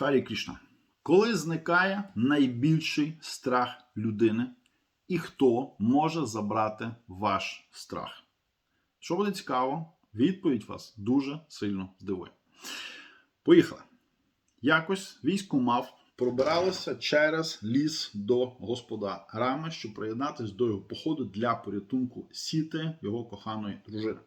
Харі Крішна. Коли зникає найбільший страх людини, і хто може забрати ваш страх? Що буде цікаво, відповідь вас дуже сильно здивує. Поїхали. Якось військо мав пробиралося через ліс до господа Рами, щоб приєднатись до його походу для порятунку сіти його коханої дружини.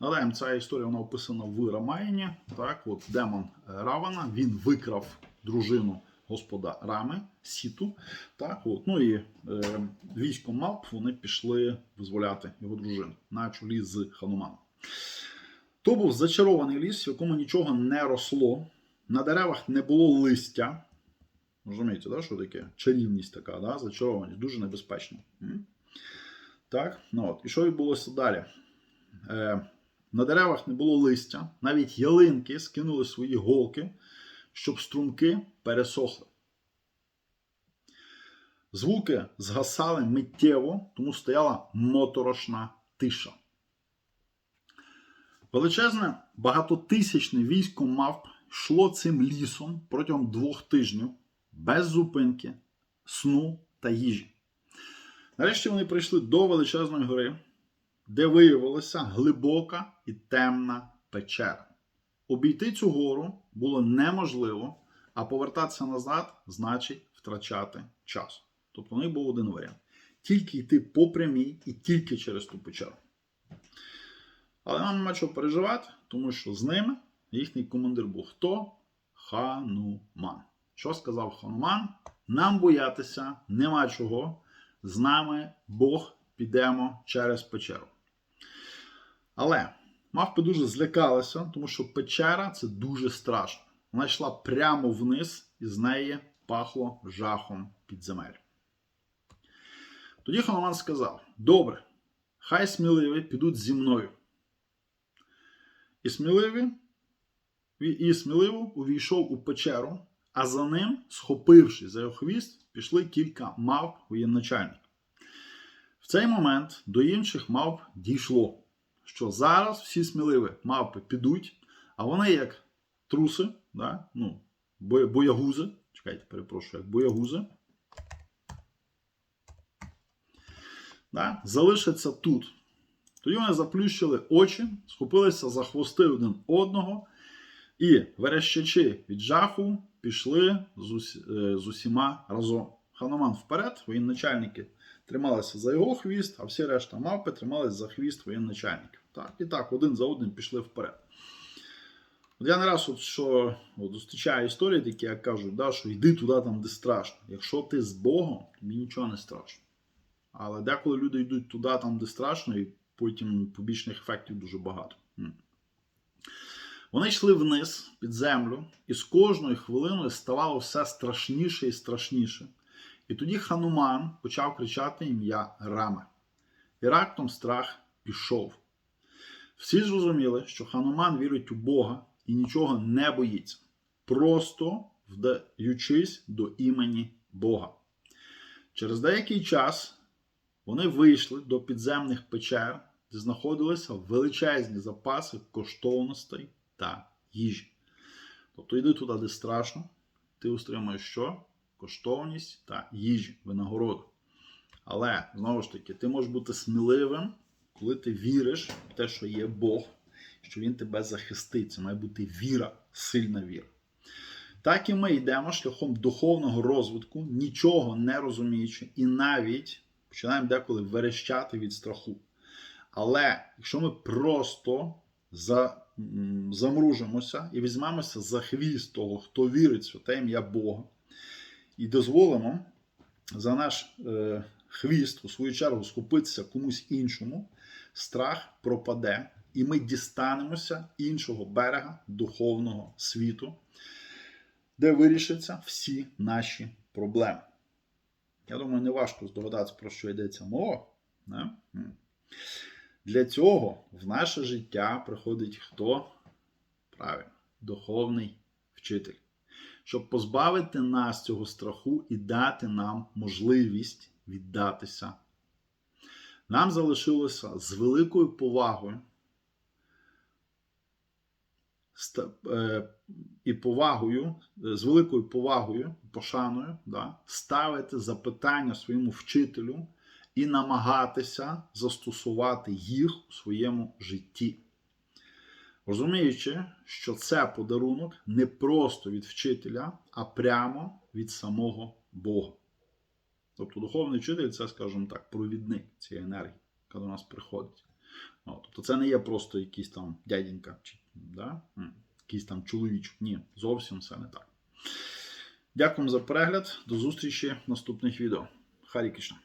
Нагадаємо, ця історія вона описана в Рамаїні. Так, от демон Равана він викрав дружину господа Рами, Сіту. Так, от. Ну і е, військо Малп вони пішли визволяти його дружину на чолі з Хануманом. То був зачарований ліс, в якому нічого не росло, на деревах не було листя. Розумієте, да, що таке? Чарівність така, да? зачарованість, дуже небезпечно. Так, ну от. І що відбулося далі? Е, на деревах не було листя, навіть ялинки скинули свої голки, щоб струмки пересохли. Звуки згасали миттєво, тому стояла моторошна тиша. Величезне багатотисячне військо мавп йшло цим лісом протягом двох тижнів без зупинки, сну та їжі. Нарешті вони прийшли до величезної гори, де виявилася глибока і темна печера. Обійти цю гору було неможливо, а повертатися назад значить втрачати час. Тобто у них був один варіант: тільки йти по прямій і тільки через ту печеру. Але нам нема чого переживати, тому що з ними їхній командир був хто? Хануман. Що сказав Хануман? Нам боятися нема чого. З нами Бог підемо через печеру. Але мавпи дуже злякалися, тому що печера це дуже страшно. Вона йшла прямо вниз, і з неї пахло жахом підземель. Тоді Хануман сказав: Добре, хай сміливі підуть зі мною. І сміливі, і сміливо увійшов у печеру, а за ним, схопивши за його хвіст, пішли кілька мавп воєначальників. В цей момент до інших мавп дійшло, що зараз всі сміливі мавпи підуть, а вони як труси, да? ну, боягузи, чекайте, перепрошую, як боягузи, да? залишаться тут. Тоді вони заплющили очі, схопилися за хвости один одного і, верещачи від жаху, пішли з, ус... з усіма разом. Хануман вперед, воєначальники трималися за його хвіст, а всі решта мавпи трималися за хвіст воєначальників. Так, і так, один за одним пішли вперед. От я не раз от, що от, зустрічаю історії, такі, як кажуть, да, що йди туди, там, де страшно. Якщо ти з Богом, тобі нічого не страшно. Але деколи люди йдуть туди, там, де страшно, і потім побічних ефектів дуже багато. Вони йшли вниз під землю, і з кожною хвилиною ставало все страшніше і страшніше. І тоді Хануман почав кричати ім'я Рами. І раптом страх пішов. Всі зрозуміли, що Хануман вірить у Бога і нічого не боїться, просто вдаючись до імені Бога. Через деякий час вони вийшли до підземних печер, де знаходилися величезні запаси коштовностей та їжі. Тобто йди туди, де страшно, ти отримаєш що? Коштовність та їжі, винагороду. Але, знову ж таки, ти можеш бути сміливим, коли ти віриш в те, що є Бог, що Він тебе захистить. Це має бути віра, сильна віра. Так і ми йдемо шляхом духовного розвитку, нічого не розуміючи, і навіть починаємо деколи верещати від страху. Але якщо ми просто за, замружимося і візьмемося за хвіст того, хто вірить в святе ім'я Бога, і дозволимо за наш е, хвіст, у свою чергу, схопитися комусь іншому, страх пропаде, і ми дістанемося іншого берега духовного світу, де вирішаться всі наші проблеми. Я думаю, не важко здогадатися, про що йдеться мова. Не? Для цього в наше життя приходить хто? Правильно, духовний вчитель. Щоб позбавити нас цього страху і дати нам можливість віддатися. Нам залишилося з великою повагою е, і повагою, е, з великою повагою, пошаною, да, ставити запитання своєму вчителю і намагатися застосувати їх у своєму житті. Розуміючи, що це подарунок не просто від вчителя, а прямо від самого Бога. Тобто духовний вчитель це, скажімо так, провідник цієї енергії, яка до нас приходить. О, тобто це не є просто якийсь там дяденька, чи, да? якийсь там чоловічок. Ні, зовсім все не так. Дякую за перегляд. До зустрічі в наступних відео. Харі Кришна.